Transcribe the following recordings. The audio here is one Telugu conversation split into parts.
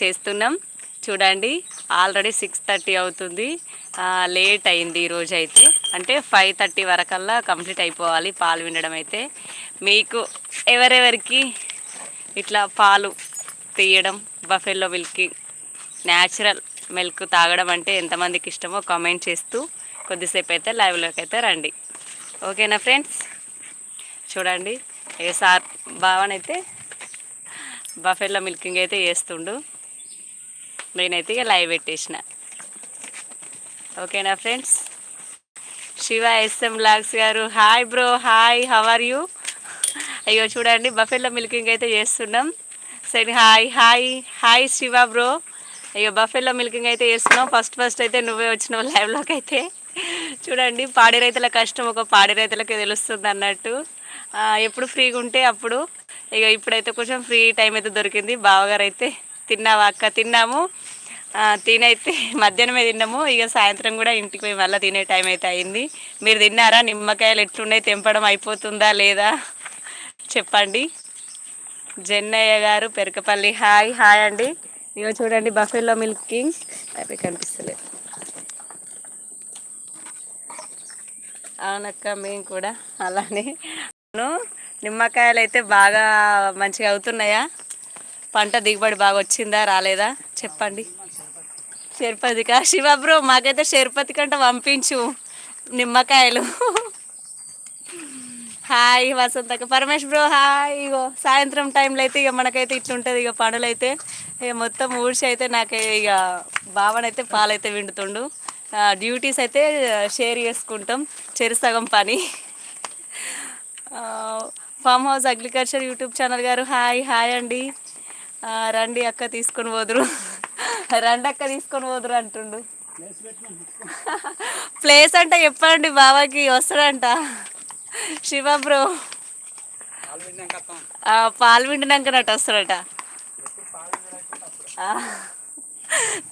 చేస్తున్నాం. చూడండి ఆల్రెడీ సిక్స్ థర్టీ అవుతుంది. లేట్ అయింది ఈరోజు అయితే అంటే ఫైవ్ థర్టీ వరకల్లా కంప్లీట్ అయిపోవాలి పాలు వినడం అయితే. మీకు ఎవరెవరికి ఇట్లా పాలు తీయడం బఫెల్లో మిల్కింగ్ న్యాచురల్ మిల్క్ తాగడం అంటే ఎంతమందికి ఇష్టమో కామెంట్ చేస్తూ కొద్దిసేపు అయితే లైవ్లోకి అయితే రండి ఓకేనా ఫ్రెండ్స్ చూడండి ఏ సార్ బావనైతే బఫెల్లో మిల్కింగ్ అయితే చేస్తుండు. నేనైతే ఇక లైవ్ పెట్టేసిన. ఓకేనా ఫ్రెండ్స్? శివ ఎస్ఎం లాగ్స్ గారు hi bro hi how are you? అయ్యో చూడండి బఫెల్లో మిల్కింగ్ అయితే చేస్తున్నాం. సరే hi hi hi Shiva bro. అయ్యో బఫెల్లో మిల్కింగ్ అయితే చేస్తున్నాం. ఫస్ట్ ఫస్ట్ అయితే నువ్వే వచ్చినావు లైవ్లోకి అయితే. చూడండి పాడి రైతుల కష్టం ఒక పాడి రైతులకే తెలుస్తుంది అన్నట్టు. ఎప్పుడు ఫ్రీగా ఉంటే అప్పుడు. ఇక ఇప్పుడైతే కొంచెం ఫ్రీ టైం అయితే దొరికింది. బావగారు అయితే తిన్నావా అక్క? తిన్నాము. తినైతే మధ్యాహ్నమే తిన్నాము. ఇక సాయంత్రం కూడా ఇంటికి పోయి మళ్ళీ తినే టైం అయితే అయింది. మీరు తిన్నారా? నిమ్మకాయలు ఎట్లున్నాయి? తెంపడం అయిపోతుందా లేదా? చెప్పండి. జన్నయ్య గారు పెరకపల్లి. హాయ్ హాయ్ అండి. ఇక చూడండి బఫెల్లో మిల్కింగ్ అవి కనిపిస్తలేదు అవునక్క మేము కూడా అలానే. నిమ్మకాయలు అయితే బాగా మంచిగా అవుతున్నాయా? పంట దిగుబడి బాగా వచ్చిందా రాలేదా? చెప్పండి. షేర్పతిక శివ బ్రో మాకైతే షేర్పతి కంటే పంపించు నిమ్మకాయలు. హాయ్ వసంతక పరమేష్ బ్రో హాయ్. ఇగో సాయంత్రం టైంలో అయితే ఇక మనకైతే ఇట్లుంటుంది ఇక పనులు అయితే ఇక మొత్తం ఊడ్చి అయితే నాకు ఇక బావనైతే పాలైతే విండుతుండు. డ్యూటీస్ అయితే షేర్ చేసుకుంటాం. చెరుసగం పని. Farm house agriculture YouTube channel గారు హాయ్. హాయ్ అండి. రండి అక్క తీసుకొని పోదురు. రండి అక్క తీసుకొని పోదురు అంటుండు. ప్లేస్ అంటే చెప్పండి బాబాకి వస్తాడంట. శివ బ్రో. పాలు విండినాకనట్టు వస్తాడట.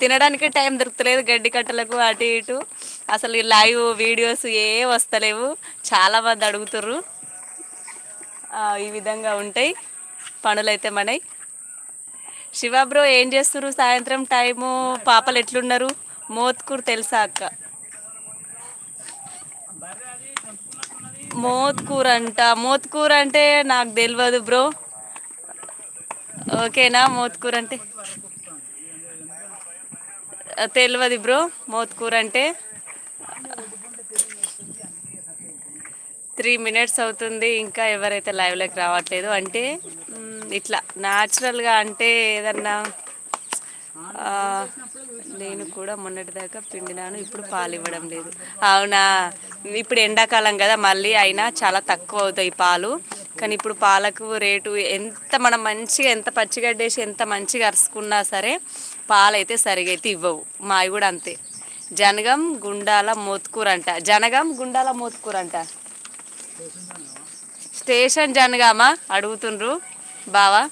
తినడానికి టైం దొరుకుతలేదు గడ్డి కట్టలకు అటు ఇటు. అసలు లైవ్ వీడియోస్ ఏ వస్తలేవు. చాలామంది అడుగుతుర్రు. ఈ విధంగా ఉంటాయి. పనులైతే మనై శివ బ్రో ఏం చేస్తున్నారు సాయంత్రం టైము పాపలు ఎట్లున్నారు? మోత్కూర్ తెలుసా అక్క? మోత్కూర్ అంట మోత్కూర్ అంటే నాకు తెలియదు బ్రో. ఓకేనా? మోత్కూర్ అంటే తెలియదు బ్రో మోత్కూర్ అంటే త్రీ మినిట్స్ అవుతుంది ఇంకా ఎవరైతే లైవ్లోకి రావట్లేదు అంటే ఇట్లా న్యాచురల్గా అంటే ఏదన్నా నేను కూడా మొన్నటిదాకా పిండినాను ఇప్పుడు పాలు ఇవ్వడం లేదు. అవునా? ఇప్పుడు ఎండాకాలం కదా మళ్ళీ అయినా చాలా తక్కువ అవుతాయి పాలు. కానీ ఇప్పుడు పాలకు రేటు ఎంత మనం మంచిగా ఎంత పచ్చిగడ్డేసి ఎంత మంచిగా అరుచుకున్నా సరే పాలు అయితే సరిగా అయితే ఇవ్వవు. మావి కూడా అంతే. జనగం గుండాల మోత్కూర అంట. జనగం గుండాల మోత్కూర అంట. స్టేషన్ జనగామా? అడుగుతుండ్రు. బావా?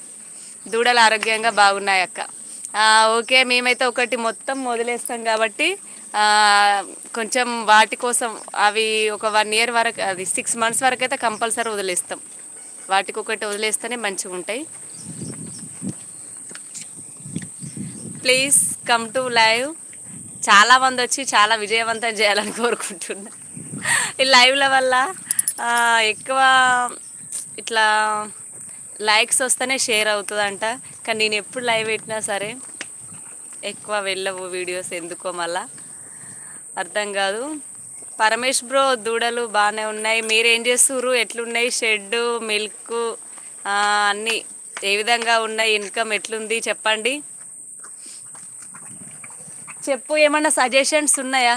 దూడలు ఆరోగ్యంగా బాగున్నాయి అక్క. ఓకే మేమైతే ఒకటి మొత్తం వదిలేస్తాం కాబట్టి కొంచెం వాటి కోసం అవి ఒక వన్ ఇయర్ వరకు అది సిక్స్ మంత్స్ వరకు అయితే కంపల్సరీ వదిలేస్తాం. వాటికి ఒకటి వదిలేస్తేనే మంచిగా ఉంటాయి. Please come to live. చాలామంది వచ్చి చాలా విజయవంతం చేయాలని కోరుకుంటున్నా. ఈ లైవ్ల వల్ల ఎక్కువ ఇట్లా లైక్స్ వస్తేనే షేర్ అవుతుందంట. కానీ నేను ఎప్పుడు లైవ్ పెట్టినా సరే ఎక్కువ వెళ్ళవు వీడియోస్ ఎందుకో మళ్ళా. అర్థం కాదు. పరమేష్ బ్రో దూడలు బాగానే ఉన్నాయి. మీరేం చేస్తున్నారు ఎట్లున్నాయి? షెడ్ మిల్క్ అన్నీ ఏ విధంగా ఉన్నాయి? ఇన్కమ్ ఎట్లుంది? చెప్పండి. చెప్పు ఏమన్నా సజెషన్స్ ఉన్నాయా?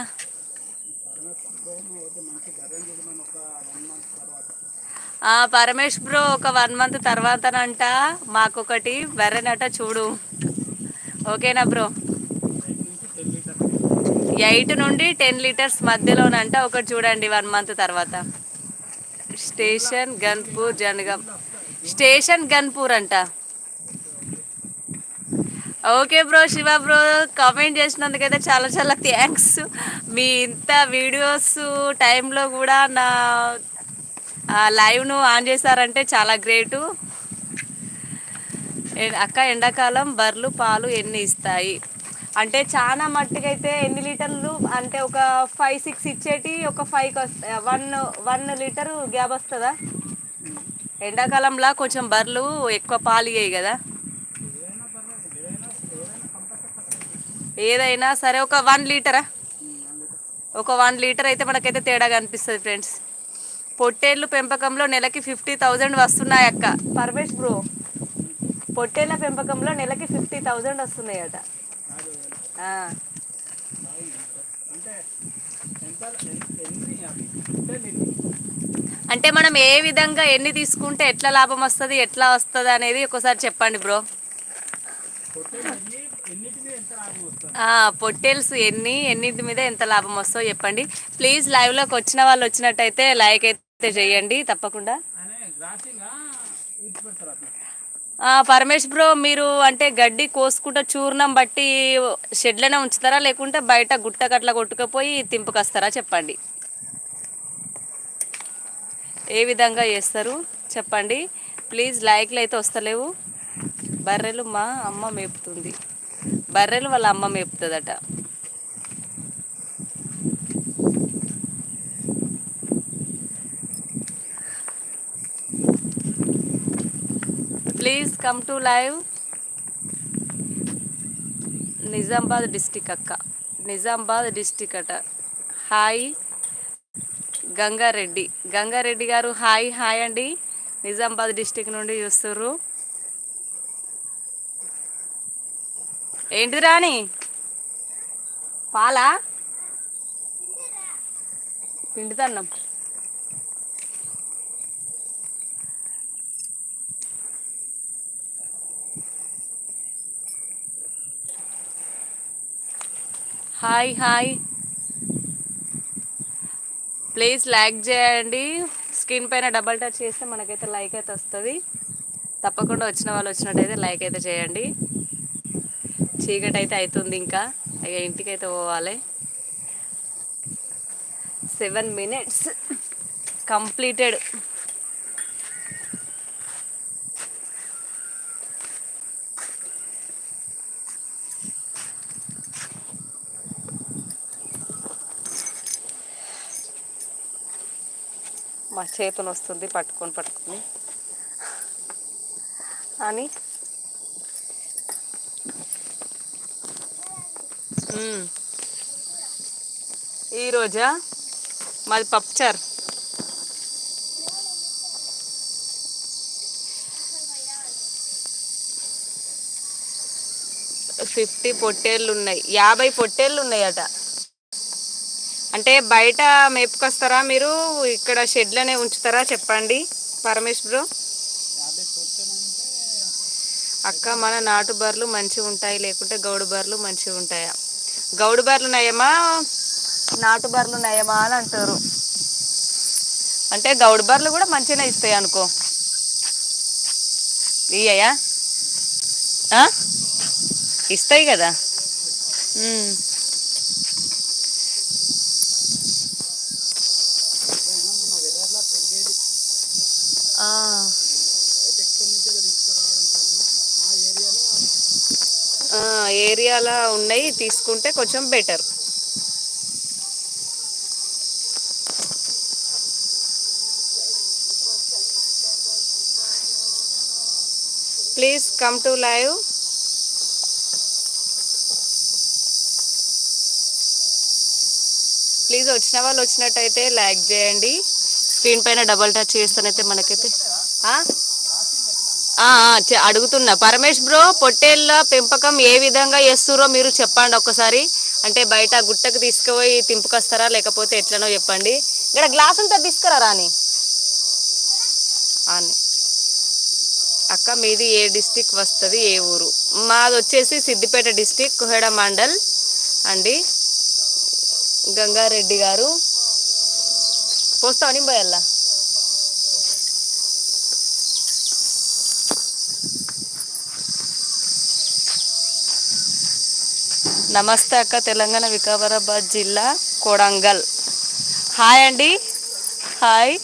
పరమేష్ బ్రో ఒక వన్ మంత్ తర్వాతనంట మాకొకటి బర్రెనట చూడు. ఓకేనా బ్రో? ఎయిట్ నుండి టెన్ లీటర్స్ మధ్యలోనంట ఒకటి చూడండి వన్ మంత్ తర్వాత. స్టేషన్ గన్పూర్ జనగం స్టేషన్ గన్పూర్ అంట. Okay bro Shiva bro comment చేసినందుకైతే చాలా చాలా థ్యాంక్స్. మీ ఇంత వీడియోస్ టైంలో కూడా నా లైవ్ను ఆన్ చేశారంటే చాలా గ్రేటు అక్క ఎండాకాలం బర్రెలు పాలు ఎన్ని ఇస్తాయి? అంటే చాలా మట్టుకైతే ఎన్ని లీటర్లు? అంటే ఒక ఫైవ్ సిక్స్ ఇచ్చేటి ఒక five one one litre gap వస్తుందా? ఎండాకాలంలో కొంచెం బర్రెలు ఎక్కువ పాలు ఇయ్యాయి కదా. ఏదైనా సరే ఒక వన్ లీటరా ఒక వన్ లీటర్ అయితే మనకైతే తేడా కనిపిస్తుంది ఫ్రెండ్స్ పొట్టేళ్ళు పెంపకంలో నెలకి ఫిఫ్టీ థౌజండ్ వస్తున్నాయి అక్క పరమేష్ బ్రో పొట్టేళ్ళ పెంపకంలో నెలకి ఫిఫ్టీ థౌజండ్ వస్తున్నాయట. అంటే మనం ఏ విధంగా ఎన్ని తీసుకుంటే ఎట్లా లాభం వస్తుంది ఎట్లా వస్తుంది అనేది ఒకసారి చెప్పండి బ్రో. పొట్టేల్స్ ఎన్ని ఎన్నింటి మీద ఎంత లాభం వస్తుందో చెప్పండి. ప్లీజ్ లైవ్లోకి వచ్చిన వాళ్ళు వచ్చినట్టయితే లైక్ అయితే చేయండి తప్పకుండా. ఆ, పరమేష్ బ్రో మీరు అంటే గడ్డి కోసుకుంటా చూర్ణం బట్టి షెడ్లోనే ఉంచుతారా? లేకుంటే బయట గుట్టకట్లా కొట్టుకుపోయి తింపుకొస్తారా చెప్పండి. ఏ విధంగా చేస్తారు? చెప్పండి. ప్లీజ్ లైక్లు అయితే వస్తలేవు. బర్రెలు మా అమ్మ మేపుతుంది. బర్రెలు వాళ్ళ అమ్మ మేపుతుందట. Please come to live. Nizamabad district అక్క. నిజామాబాద్ డిస్టిక్ అట. హాయ్ గంగారెడ్డి. గంగారెడ్డి గారు హాయ్ హాయ్ అండి. నిజామాబాద్ డిస్టిక్ నుండి చూస్తుర్రు. ఏంటిది రాణి? పాలా? పిండితన్నం హాయ్ హాయ్. ప్లీజ్ లైక్ చేయండి. స్క్రీన్ పైన డబల్ టచ్ చేస్తే మనకైతే లైక్ అయితే వస్తుంది. తప్పకుండా వచ్చిన వాళ్ళు వచ్చినట్టయితే లైక్ అయితే చేయండి. చీకటి అయితే అవుతుంది ఇంకా. ఇక ఇంటికి అయితే పోవాలి. Seven minutes completed. మా చేతులు వస్తుంది పట్టుకొని పట్టుకొని. అని. ఈరోజా మాది పప్చర్ ఫిఫ్టీ పొట్టేళ్ళు ఉన్నాయి యాభై పొట్టేళ్ళు ఉన్నాయట అంటే బయట మేపుకొస్తారా మీరు? ఇక్కడ షెడ్లోనే ఉంచుతారా? చెప్పండి. పరమేష్ బ్రో. అక్క మన నాటు బర్రెలు మంచిగా ఉంటాయి. లేకుంటే గౌడు బర్రెలు మంచిగా ఉంటాయా? గౌడు బర్రెలు నయమా నాటు బర్రెలు నయమా అని అంటారు. అంటే గౌడు బర్రెలు కూడా మంచిగానే ఇస్తాయి అనుకో. ఇయ్యయా? ఇస్తాయి కదా? ఏరియాలో ఉన్నాయి తీసుకుంటే కొంచెం better. Please come to live. Please వచ్చిన వాళ్ళు వచ్చినట్టయితే లైక్ చేయండి. స్క్రీన్ పైన డబల్ టచ్ చేస్తానైతే మనకైతే. ఆ? అడుగుతున్నా. పరమేష్ బ్రో పొట్టేళ్ళ పెంపకం ఏ విధంగా చేస్తురో మీరు చెప్పండి ఒక్కసారి. అంటే బయట గుట్టకు తీసుకుపోయి తింపుకొస్తారా లేకపోతే ఎట్లనో చెప్పండి. ఇక్కడ గ్లాస్ అంతా తీసుకురా రాని అక్క మీది ఏ డిస్టిక్ వస్తుంది ఏ ఊరు? మాది వచ్చేసి సిద్దిపేట డిస్టిక్ కుహెడ మండల్. అండి గంగారెడ్డి గారు. పోస్తావని పోయల్లా నమస్తే అక్క తెలంగాణ వికారాబాద్ జిల్లా కొడంగల్. హాయ్ అండి. హాయ్.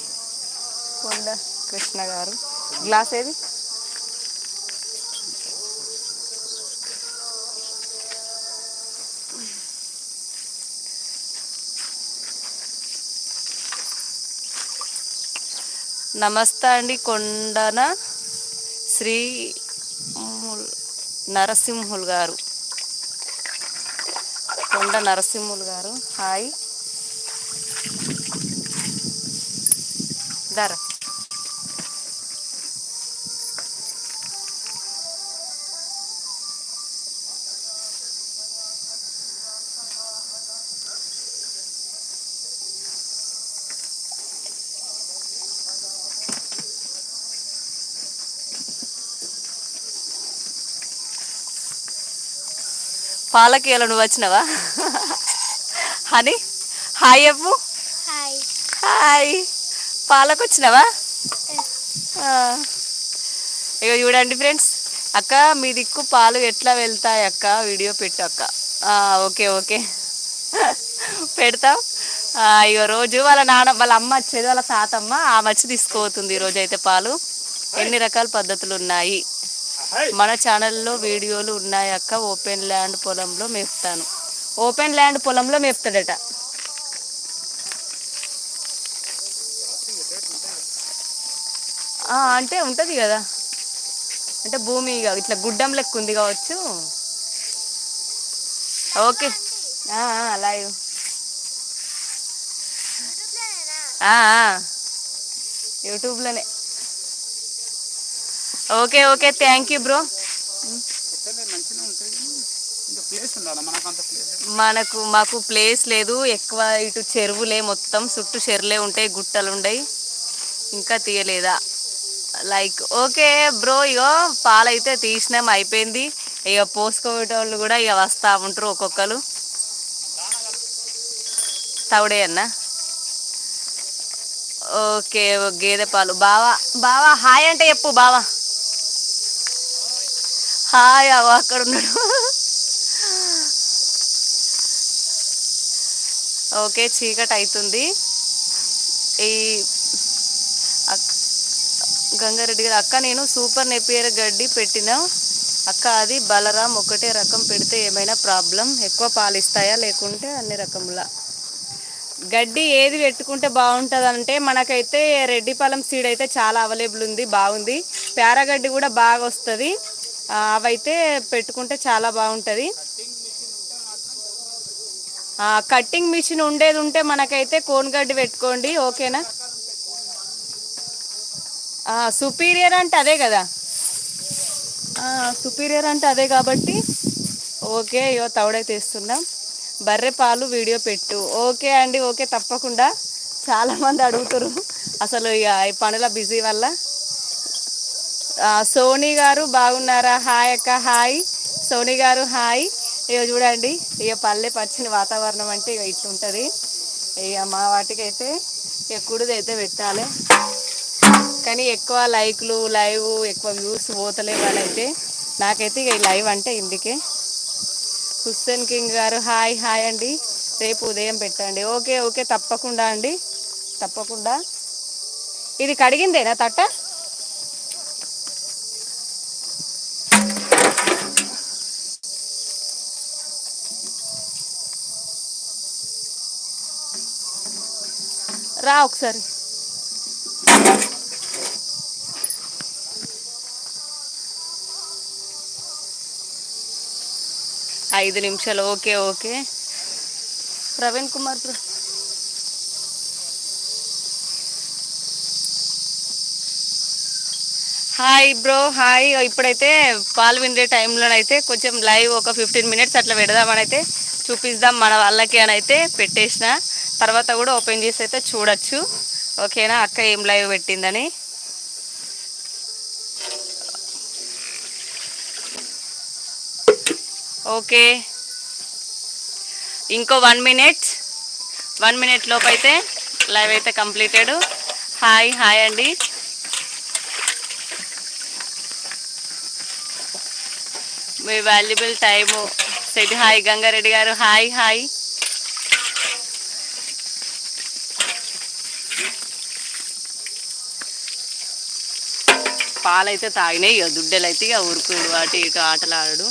కొండ కృష్ణ గారు. గ్లాస్ ఏది? నమస్తే అండి కొండన శ్రీ నరసింహులు గారు. కొండ నరసింహులు గారు. హాయ్. దారా పాలకీల నువ్వు వచ్చినావా? హని హాయ్ చెప్పు హాయ్. పాలకు వచ్చినావా. ఇగో చూడండి ఫ్రెండ్స్ అక్క మీ దిక్కు పాలు ఎట్లా వెళ్తాయి అక్క? వీడియో పెట్టు అక్క. Okay okay. పెడతాం. ఇగో రోజు వాళ్ళ నాన్న వాళ్ళ అమ్మ వచ్చేది వాళ్ళ తాతమ్మ ఆ వచ్చి తీసుకోపోతుంది ఈరోజు అయితే పాలు. ఎన్ని రకాల పద్ధతులు ఉన్నాయి మన ఛానల్లో వీడియోలు ఉన్నాయి అక్క. ఓపెన్ ల్యాండ్ పొలంలో మేపుతాను. ఓపెన్ ల్యాండ్ పొలంలో మేపుతాడట. అంటే ఉంటుంది కదా. అంటే భూమి ఇక ఇట్లా గుడ్డం లెక్క ఉంది కావచ్చు. ఓకే. ఆ, live యూట్యూబ్లోనే. Okay okay thank you bro మనకు మాకు ప్లేస్ లేదు ఎక్కువ ఇటు చెరువులే మొత్తం చుట్టూ చెరువులే ఉంటాయి గుట్టలు ఉంటాయి ఇంకా తీయలేదా? లైక్ ఓకే బ్రో ఇగో పాలైతే తీసినాం అయిపోయింది. ఇక పోసుకోవేటోళ్ళు కూడా ఇక వస్తా ఉంటారు ఒక్కొక్కరు. తవుడే అన్న. ఓకే గేదె పాలు. బావా బావా హాయ్ అంటే చెప్పు బావా. హాయ్ అవ అక్కడ ఉన్నాడు. ఓకే చీకటి అవుతుంది ఈ గంగారెడ్డి గారు అక్క నేను సూపర్ నెపియర్ గడ్డి పెట్టిన. అక్క అది బలరాం ఒకటే రకం పెడితే ఏమైనా ప్రాబ్లం? ఎక్కువ పాలు ఇస్తాయా లేకుంటే అన్ని రకముల? గడ్డి ఏది పెట్టుకుంటే బాగుంటుందంటే మనకైతే రెడ్డిపాలెం సీడ్ అయితే చాలా అవైలబుల్ ఉంది బాగుంది. పేరగడ్డి కూడా బాగా వస్తుంది అవైతే పెట్టుకుంటే చాలా బాగుంటుంది. కట్టింగ్ మిషన్ ఉండేది ఉంటే మనకైతే కోన్ గడ్డి పెట్టుకోండి ఓకేనా? సుపీరియర్ అంటే అదే కదా? సుపీరియర్ అంటే అదే కాబట్టి. ఓకే ఇయో తౌడైతే ఇస్తున్నాం బర్రె పాలు వీడియో పెట్టు. ఓకే అండి ఓకే తప్పకుండా. చాలా మంది అడుగుతారు అసలు ఇక ఈ పనుల బిజీ వల్ల. సోనీ గారు బాగున్నారా? హాయ్ అక్క హాయ్. సోనీ గారు హాయ్. ఇక చూడండి ఇక పల్లె పచ్చని వాతావరణం అంటే ఇక ఇట్లుంటుంది. ఇక మా వాటికైతే ఇక కుడిదైతే అయితే పెట్టాలి. కానీ ఎక్కువ లైక్లు లైవ్ ఎక్కువ వ్యూస్ పోతలే వాళ్ళైతే నాకైతే ఇక లైవ్ అంటే ఇందుకే. హుస్సేన్ కింగ్ గారు హాయ్ హాయ్ అండి. రేపు ఉదయం పెట్టండి. ఓకే ఓకే తప్పకుండా అండి. తప్పకుండా. ఇది కడిగిందేనా తట్ట? రా ఒకసారి. ఐదు నిమిషాలు. Okay okay. Praveen Kumar bro hi bro hi. ఇప్పుడైతే పాలు విండే టైంలోనైతే కొంచెం లైవ్ ఒక ఫిఫ్టీన్ మినిట్స్ అట్లా పెడదామని అయితే చూపిద్దాం మన వాళ్ళకి అని అయితే పెట్టేసిన. తర్వాత కూడా ఓపెన్ చేసి అయితే చూడొచ్చు. ఓకేనా? అక్క ఏం లైవ్ పెట్టిందని. ఓకే. ఇంకో వన్ మినిట్. వన్ మినిట్ లోపు అయితే లైవ్ అయితే కంప్లీటెడ్. హాయ్ హాయ్ అండి. మీ valuable time. Set. Hi Gangareddy గారు. Hi hi. పాలైతే తాగినాయి. ఇక దుడ్డలు అయితే ఇక ఉరుకుడు వాటి ఇటు ఆటలాడు.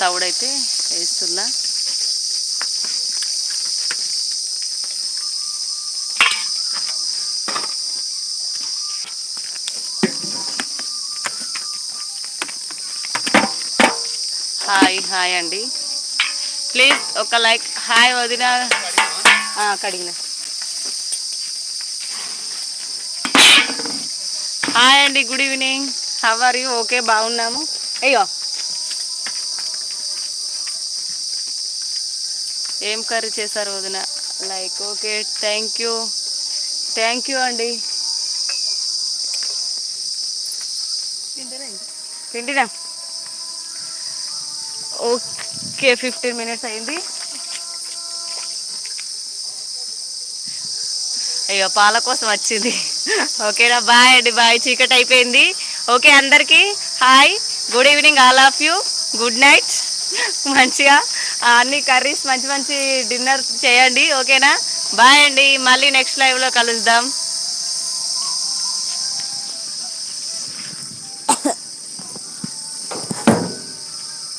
తవుడైతే వేస్తున్నా. హాయ్ హాయ్ అండి. ప్లీజ్ ఒక లైక్. హాయ్ వదిన. కడిగిన. హాయ్ అండి good evening. How are you okay బాగున్నాము. అయ్యో. ఏం కర్రీ చేశారు వదిన? Like okay thank you thank you అండి. తిండినా ఓకే ఫిఫ్టీన్ మినిట్స్ అయింది. అయ్యో పాల కోసం వచ్చింది. ఓకేనా బాయ్ అండి బాయ్. చీకటి అయిపోయింది. ఓకే అందరికీ hi. Good evening all of you. Good night. మంచిగా అన్ని కర్రీస్ మంచి మంచి డిన్నర్ చేయండి ఓకేనా? బాయ్ అండి మళ్ళీ నెక్స్ట్ లైవ్లో కలుద్దాం.